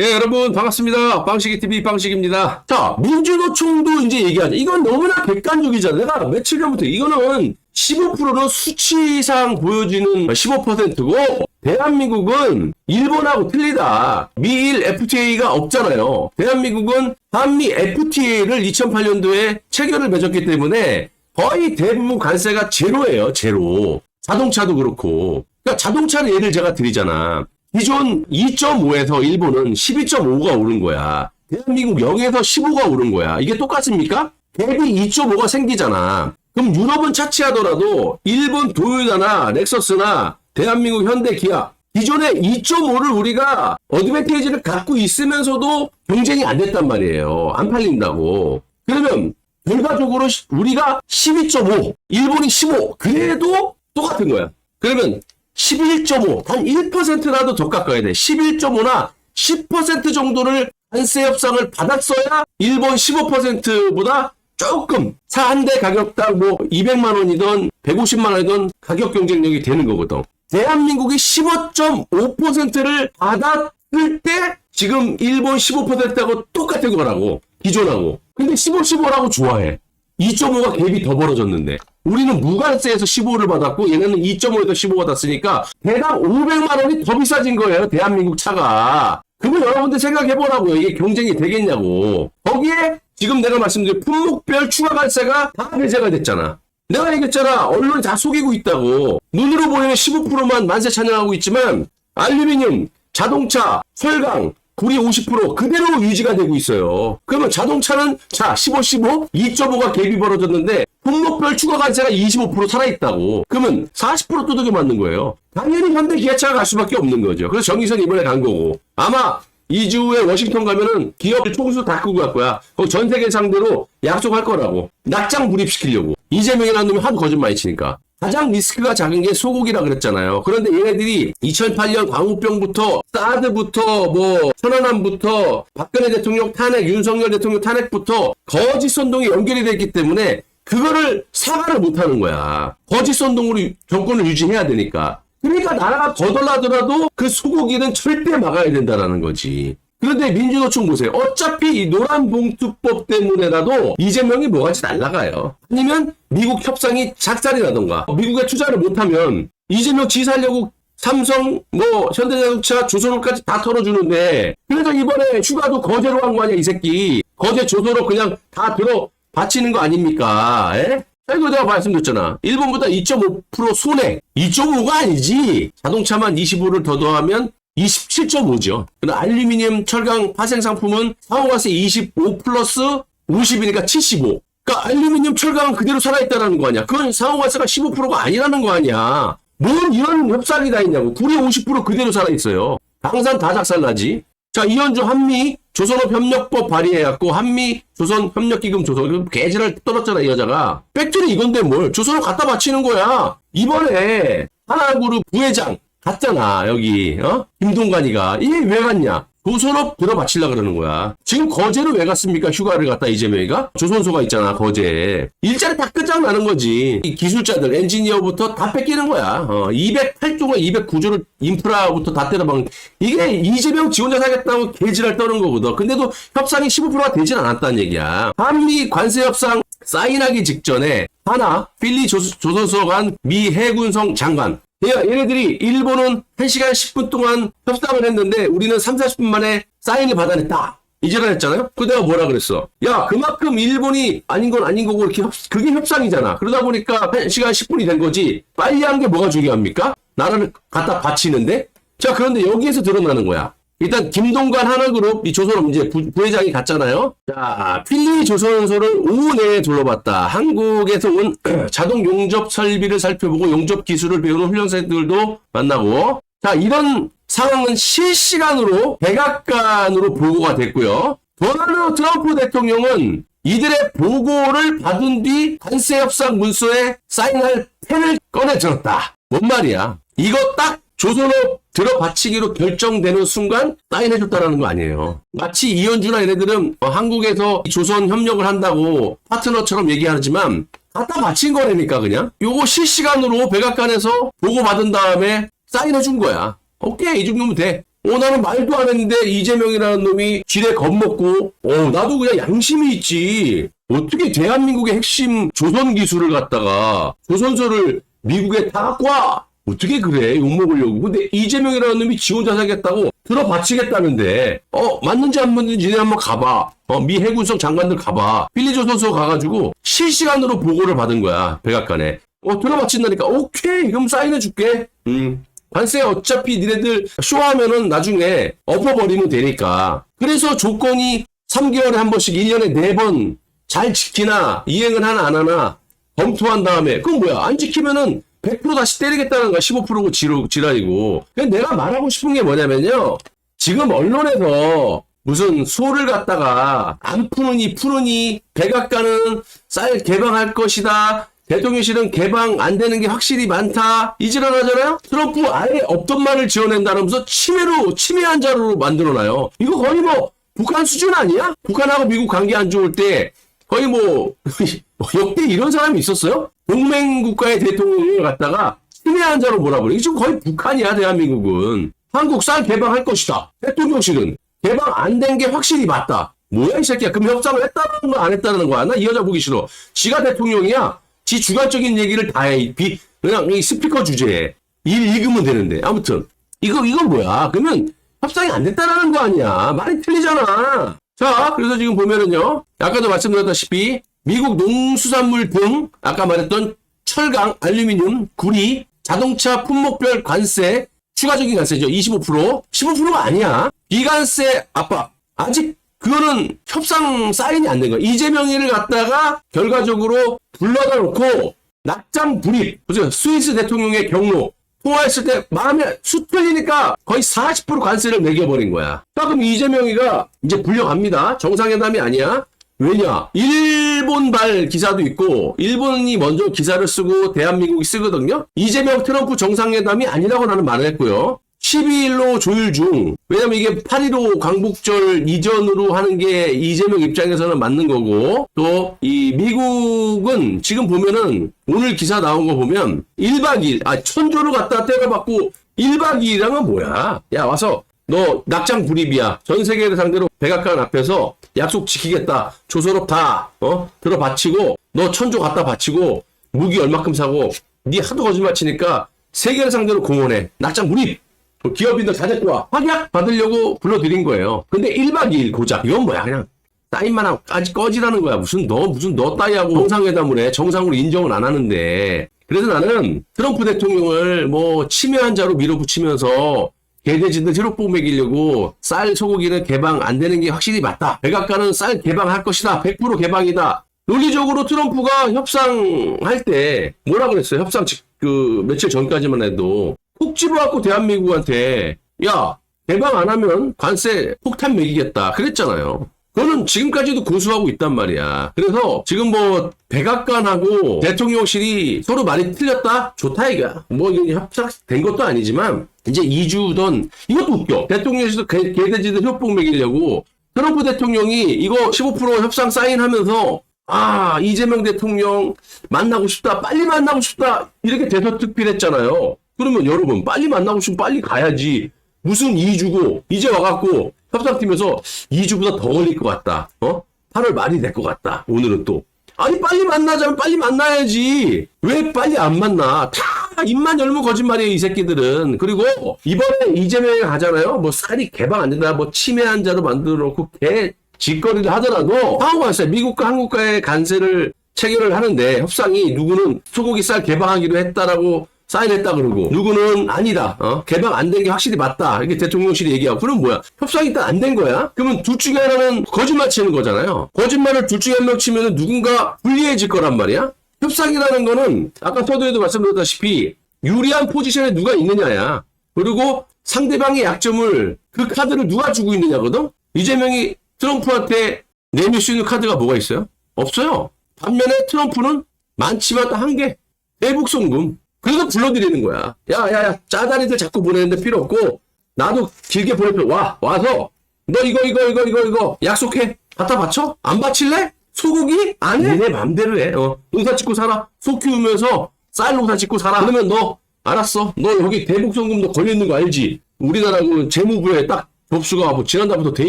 예, 여러분 반갑습니다. 빵식이 TV 빵식입니다. 자, 민주노총도 이제 얘기하자. 이건 너무나 객관적이잖아. 내가 며칠 전부터 이거는 15%는 수치상 보여지는 15%고 대한민국은 일본하고 틀리다. 미일 FTA가 없잖아요. 대한민국은 한미 FTA를 2008년도에 체결을 맺었기 때문에 거의 대부분 관세가 제로예요. 제로. 자동차도 그렇고. 그러니까 자동차는 예를 제가 드리잖아. 기존 2.5에서 일본은 12.5가 오른 거야. 대한민국 0에서 15가 오른 거야. 이게 똑같습니까? 갭이 2.5가 생기잖아. 그럼 유럽은 차치하더라도 일본 도요타나 렉서스나 대한민국 현대 기아 기존의 2.5를 우리가 어드밴테이지를 갖고 있으면서도 경쟁이 안 됐단 말이에요. 안 팔린다고. 그러면 결과적으로 시- 우리가 12.5, 일본이 15, 그래도 똑같은 거야. 그러면 11.5, 단 1%라도 더 깎아야 돼. 11.5나 10% 정도를 관세 협상을 받았어야 일본 15%보다 조금 차 한 대 가격당 뭐 200만 원이든 150만 원이든 가격 경쟁력이 되는 거거든. 대한민국이 15.5%를 받았을 때 지금 일본 15%하고 똑같은 거라고 기존하고. 근데 15, 15라고 좋아해. 2.5가 갭이 더 벌어졌는데 우리는 무관세에서 15를 받았고 얘네는 2.5에서 15 받았으니까 대당 500만 원이 더 비싸진 거예요 대한민국 차가. 그러면 여러분들 생각해보라고요 이게 경쟁이 되겠냐고. 거기에 지금 내가 말씀드린 품목별 추가 관세가 다 배제가 됐잖아. 내가 얘기했잖아. 언론이 다 속이고 있다고. 눈으로 보이는 15%만 만세 찬양하고 있지만 알루미늄 자동차 철강 구리 50% 그대로 유지가 되고 있어요. 그러면 자동차는 자 15, 15, 2.5가 갭이 벌어졌는데 품목별 추가 관세가 25% 살아있다고. 그러면 40% 두들겨 맞는 거예요. 당연히 현대 기아차가 갈 수밖에 없는 거죠. 그래서 정의선 이번에 간 거고. 아마 2주 후에 워싱턴 가면은 기업 총수 다 끄고 갈 거야. 전 세계 상대로 약속할 거라고. 낙장 불입시키려고. 이재명이라는 놈이 하도 거짓말 치니까. 가장 리스크가 작은 게 소고기라 그랬잖아요. 그런데 얘네들이 2008년 광우병부터 사드부터 뭐 천안함부터 박근혜 대통령 탄핵, 윤석열 대통령 탄핵부터 거짓 선동이 연결이 됐기 때문에 그거를 사과를 못 하는 거야. 거짓 선동으로 유- 정권을 유지해야 되니까. 그러니까 나라가 거덜나더라도 그 소고기는 절대 막아야 된다라는 거지. 그런데 민주노총 보세요. 어차피 이 노란 봉투법 때문에라도 이재명이 뭐같이 날라가요. 아니면 미국 협상이 작살이 나던가 미국에 투자를 못하면 이재명 지사하려고 삼성, 뭐 현대자동차, 조선업까지 다 털어주는데 그래서 이번에 휴가도 거제로 한 거 아니야 이 새끼. 거제 조선업 그냥 다 들어 바치는 거 아닙니까? 에? 자, 이거 내가 말씀드렸잖아. 일본보다 2.5% 손해. 2.5가 아니지. 자동차만 25를 더 더하면 27.5죠. 근데 알루미늄, 철강, 파생 상품은 상호가세 25 플러스 50이니까 75. 그러니까 알루미늄, 철강은 그대로 살아있다는 거 아니야. 그건 상호가세가 15%가 아니라는 거 아니야. 뭔 이런 협상이 다 있냐고. 구리 50% 그대로 살아있어요. 방산 다 작살나지. 자, 이현주 한미 조선업 협력법 발의해갖고 한미 조선 협력기금 조선 개지를 떨었잖아 이 여자가 팩트리 이건데 뭘 조선업 갖다 바치는 거야 이번에 하나그룹 부회장 갔잖아 여기 어? 김동관이가. 이게 왜 갔냐? 조선업 들어 바치려 그러는 거야. 지금 거제를 왜 갔습니까? 휴가를 갔다 이재명이가? 조선소가 있잖아 거제. 일자리 다 끝장나는 거지. 이 기술자들 엔지니어부터 다 뺏기는 거야. 어, 208조가 209조를 인프라부터 다 때려박 이게 이재명 지원자 사겠다고 개지랄 떠는 거거든. 근데도 협상이 15%가 되진 않았다는 얘기야. 한미 관세 협상 사인하기 직전에 하나 필리 조, 조선소 간미 해군성 장관 야, 얘네들이 일본은 1시간 10분 동안 협상을 했는데 우리는 3, 40분 만에 사인을 받아냈다. 이제가 했잖아요? 그 내가 뭐라 그랬어? 야, 그만큼 일본이 아닌 건 아닌 거고 이렇게 협, 그게 협상이잖아. 그러다 보니까 1시간 10분이 된 거지. 빨리 한 게 뭐가 중요합니까? 나라를 갖다 바치는데? 자, 그런데 여기에서 드러나는 거야. 일단 김동관 하나그룹 이 조선업 이제 부, 부회장이 갔잖아요. 자, 필리 조선소를 오후 내에 둘러봤다. 한국에서 온 자동 용접 설비를 살펴보고 용접 기술을 배우는 훈련생들도 만나고 자, 이런 상황은 실시간으로 백악관으로 보고가 됐고요. 도널드 트럼프 대통령은 이들의 보고를 받은 뒤 관세 협상 문서에 사인할 펜을 꺼내 들었다. 뭔 말이야? 이거 딱 조선업 들어바치기로 결정되는 순간 사인해줬다라는 거 아니에요. 마치 이현주나 얘네들은 어, 한국에서 조선 협력을 한다고 파트너처럼 얘기하지만 갖다 바친 거라니까 그냥. 요거 실시간으로 백악관에서 보고 받은 다음에 사인해준 거야. 오케이 이 정도면 돼. 어, 나는 말도 안 했는데 이재명이라는 놈이 지뢰 겁먹고, 어, 나도 그냥 양심이 있지. 어떻게 대한민국의 핵심 조선 기술을 갖다가 조선소를 미국에 다 갖고 와? 어떻게 그래? 욕먹으려고. 근데 이재명이라는 놈이 지 혼자 살겠다고 들어바치겠다는데, 어, 맞는지 안 맞는지 니네 한번 가봐. 어, 미 해군성 장관들 가봐. 필리조선소 가가지고 실시간으로 보고를 받은 거야. 백악관에. 어, 들어바친다니까. 오케이. 그럼 사인해줄게. 음. 관세 어차피 니네들 쇼하면은 나중에 엎어버리면 되니까. 그래서 조건이 3개월에 한 번씩 1년에 4번 잘 지키나 이행을 하나 안 하나 검토한 다음에 그건 뭐야 안 지키면은 100% 다시 때리겠다는 거야. 15%고 지로, 지랄이고. 내가 말하고 싶은 게 뭐냐면요. 지금 언론에서 무슨 소를 갖다가 안 푸느니 푸느니 백악관은 쌀 개방할 것이다. 대통령실은 개방 안 되는 게 확실히 많다. 이지랄 하잖아요. 트럼프 아예 없던 말을 지어낸다면서 침해로 침해한 자료로 만들어놔요. 이거 거의 뭐 북한 수준 아니야? 북한하고 미국 관계 안 좋을 때 거의 뭐 역대 이런 사람이 있었어요? 동맹 국가의 대통령을 갖다가 침해한 자로 몰아버려. 지금 거의 북한이야 대한민국은. 한국 쌀 개방할 것이다. 대통령실은 개방 안 된 게 확실히 맞다. 뭐야 이 새끼야. 그럼 협상을 했다는 거안 했다는 거야? 나 이 여자 보기 싫어. 지가 대통령이야. 지 주관적인 얘기를 다 해. 비, 그냥 이 스피커 주제에 일 읽으면 되는데. 아무튼 이거 이건 뭐야? 그러면 협상이 안 됐다라는 거 아니야. 말이 틀리잖아. 자, 그래서 지금 보면은요. 아까도 말씀드렸다시피 미국 농수산물 등 아까 말했던 철강, 알루미늄, 구리, 자동차 품목별 관세 추가적인 관세죠. 25% 15%가 아니야. 비관세 압박. 아직 그거는 협상 사인이 안 된 거야. 이재명이를 갖다가 결과적으로 불러다 놓고 낙장 불입. 보세요. 스위스 대통령의 경로. 통화했을 때 마음에 수 틀리니까 거의 40% 관세를 매겨버린 거야. 자, 그럼 이재명이가 이제 불려갑니다. 정상회담이 아니야. 왜냐? 일본발 기사도 있고 일본이 먼저 기사를 쓰고 대한민국이 쓰거든요. 이재명 트럼프 정상회담이 아니라고 나는 말을 했고요. 12일로 조율 중. 왜냐면 이게 8.15 광복절 이전으로 하는 게 이재명 입장에서는 맞는 거고, 또, 이 미국은 지금 보면은 오늘 기사 나온 거 보면 1박 2일, 아, 천조를 갖다 때려받고 1박 2일이랑은 뭐야? 야, 와서 너 낙장 불입이야. 전 세계를 상대로 백악관 앞에서 약속 지키겠다. 조선업 다, 어? 들어 바치고, 너 천조 갖다 바치고, 무기 얼마큼 사고, 니 하도 거짓말 치니까 세계를 상대로 공헌해. 낙장 불입! 뭐 기업인들 와. 확약 받으려고 불러드린 거예요. 근데 1박 2일 고작. 이건 뭐야, 그냥. 따위만 하고 까지 꺼지라는 거야. 무슨 너, 무슨 너 따위하고 정상회담을 해. 정상으로 인정을 안 하는데. 그래서 나는 트럼프 대통령을 뭐 침해한 자로 밀어붙이면서 개돼지들 희로복 먹이려고 쌀 소고기는 개방 안 되는 게 확실히 맞다. 백악관은 쌀 개방할 것이다. 100% 개방이다. 논리적으로 트럼프가 협상할 때 뭐라 그랬어요? 협상 직- 그 며칠 전까지만 해도 콕 집어갖고 대한민국한테 야 개방 안 하면 관세 폭탄 매기겠다 그랬잖아요. 그거는 지금까지도 고수하고 있단 말이야. 그래서 지금 뭐 백악관하고 대통령실이 서로 말이 틀렸다? 좋다 이거야. 뭐 이게 협상된 것도 아니지만 이제 2주던 이것도 웃겨. 대통령실도 개- 개돼지들 협복 매기려고 트럼프 대통령이 이거 15% 협상 사인하면서 아 이재명 대통령 만나고 싶다 빨리 만나고 싶다 이렇게 대서특필했잖아요. 그러면 여러분 빨리 만나고 싶으면 빨리 가야지. 무슨 2주고 이제 와갖고 협상팀에서 2주보다 더 걸릴 것 같다. 어? 8월 말이 될 것 같다. 오늘은 또 아니 빨리 만나자면 빨리 만나야지. 왜 빨리 안 만나? 다 입만 열면 거짓말이에요 이 새끼들은. 그리고 이번에 이재명이 가잖아요. 뭐 쌀이 개방 안 된다. 뭐 침해한 자로 만들어 놓고 개 짓거리를 하더라도 상호가 있어요. 미국과 한국과의 간세를 체결을 하는데 협상이 누구는 소고기 쌀 개방하기로 했다라고 사인했다 그러고 누구는 아니다 어? 개방 안 된 게 확실히 맞다 이렇게 대통령실이 얘기하고. 그럼 뭐야? 협상이 일단 안 된 거야? 그러면 둘 중에 하나는 거짓말 치는 거잖아요. 거짓말을 둘 중에 한 명 치면 누군가 불리해질 거란 말이야? 협상이라는 거는 아까 서두에도 말씀드렸다시피 유리한 포지션에 누가 있느냐야. 그리고 상대방의 약점을 그 카드를 누가 주고 있느냐거든? 이재명이 트럼프한테 내밀 수 있는 카드가 뭐가 있어요? 없어요. 반면에 트럼프는 많지만 딱한개 대북송금 그래서 불러드리는 거야. 야, 야, 야, 짜다리들 자꾸 보내는데 필요 없고, 나도 길게 보낼 필요, 와, 와서, 너 이거, 이거, 이거, 이거, 이거, 약속해. 갖다 바쳐? 안 바칠래? 소고기? 안 해? 내 맘대로 해. 어. 농사 짓고 살아. 소 키우면서 쌀 농사 짓고 살아. 그러면 너, 알았어. 너 여기 대북송금 너 걸려있는 거 알지? 우리나라 그 재무부에 딱 접수가 뭐 지난달부터 돼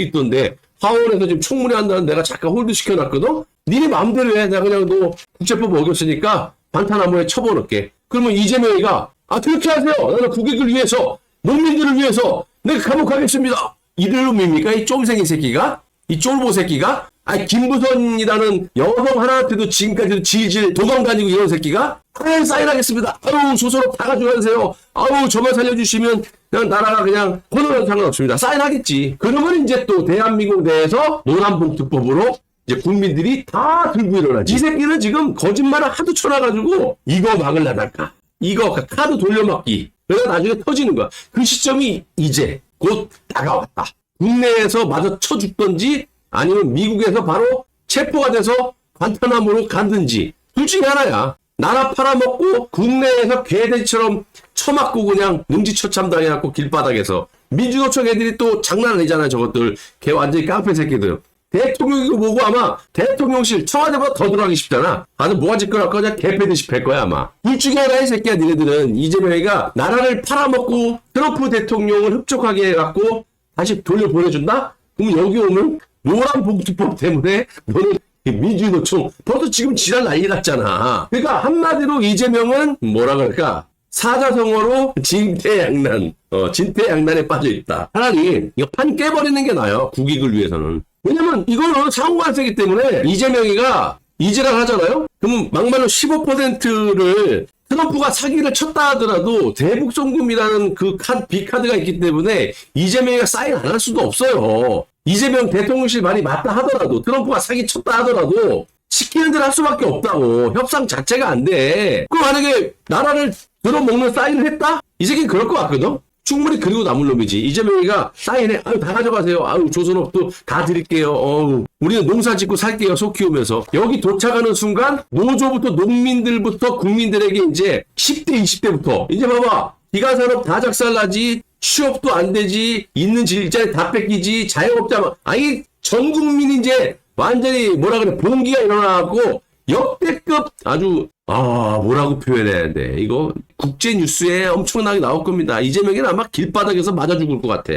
있던데 화원에서 지금 총무회 한다는 내가 잠깐 홀드 시켜놨거든? 니네 마음대로 해. 내가 그냥 너 국제법 어겼으니까 방탄나무에 쳐버릴게. 그러면 이재명이가 아 그렇게 하세요. 나는 국익을 위해서 농민들을 위해서 내가 감옥하겠습니다. 이들놈입니까? 이 쫌생이 새끼가? 이 쫄보 새끼가? 아니 김부선이라는 여성 하나한테도 지금까지도 질질 도망 다니고 이런 새끼가? 아유 사인하겠습니다. 아유 소설업 다 가져가세요. 아유 저만 살려주시면 그냥 나라가 그냥 코로나 상관없습니다. 사인하겠지. 그러면 이제 또 대한민국 내에서 노란봉투법으로 이제 국민들이 다 들고 일어나지. 이 새끼는 지금 거짓말을 하도 쳐놔가지고 이거 막을라달까. 이거 카드 돌려막기. 그래서 나중에 터지는 거야. 그 시점이 이제 곧 다가왔다. 국내에서 마저 쳐 죽던지 아니면 미국에서 바로 체포가 돼서 관타나무로 갔는지 둘 중에 하나야. 나라 팔아먹고 국내에서 개돼지처럼 처맞고 그냥 능지처참 당해갖고 길바닥에서 민주노총 애들이 또 장난 아니잖아 저것들 걔 완전히 깡패 새끼들 대통령이고 뭐고 아마 대통령실 청와대보다 더 들어가기 쉽잖아 아주 뭐가 짓거릴 거냐 개패듯이 팰 거야 아마 둘 중에 하나의 새끼야 니네들은 이재명이가 나라를 팔아먹고 트럼프 대통령을 흡족하게 해갖고 다시 돌려보내준다? 그럼 여기 오면 노란 봉투법 때문에 너는 이 민주노총 벌써 지금 지랄 난리 났잖아. 그러니까 한마디로 이재명은 뭐라 그럴까? 사자성어로 진퇴양난, 어, 진퇴양난에 빠져 있다. 차라리 이거 판 깨버리는 게 나아요. 국익을 위해서는. 왜냐면 이거는 상관세기 때문에 이재명이가 이지랄 하잖아요? 그러면 막말로 15%를 트럼프가 사기를 쳤다 하더라도 대북송금이라는 그 카, 비카드가 있기 때문에 이재명이가 사인 안 할 수도 없어요. 이재명 대통령실 말이 맞다 하더라도 트럼프가 사기 쳤다 하더라도 시키는 대로 할 수밖에 없다고 협상 자체가 안 돼. 그럼 만약에 나라를 들어먹는 사인을 했다? 이 새끼는 그럴 것 같거든? 충분히 그리고 남을 놈이지. 이재명이가 사인해. 아유, 다 가져가세요. 아유, 조선업도 다 드릴게요. 어우, 우리는 농사 짓고 살게요. 소 키우면서. 여기 도착하는 순간, 노조부터 농민들부터 국민들에게 이제 10대, 20대부터. 이제 봐봐. 기간산업 다 작살나지. 취업도 안 되지. 있는 일자리 다 뺏기지. 자영업자, 아니, 전 국민이 이제 완전히 뭐라 그래. 봉기가 일어나고 역대급 아주 아 뭐라고 표현해야 돼 이거 국제 뉴스에 엄청나게 나올 겁니다. 이재명이는 아마 길바닥에서 맞아 죽을 것 같아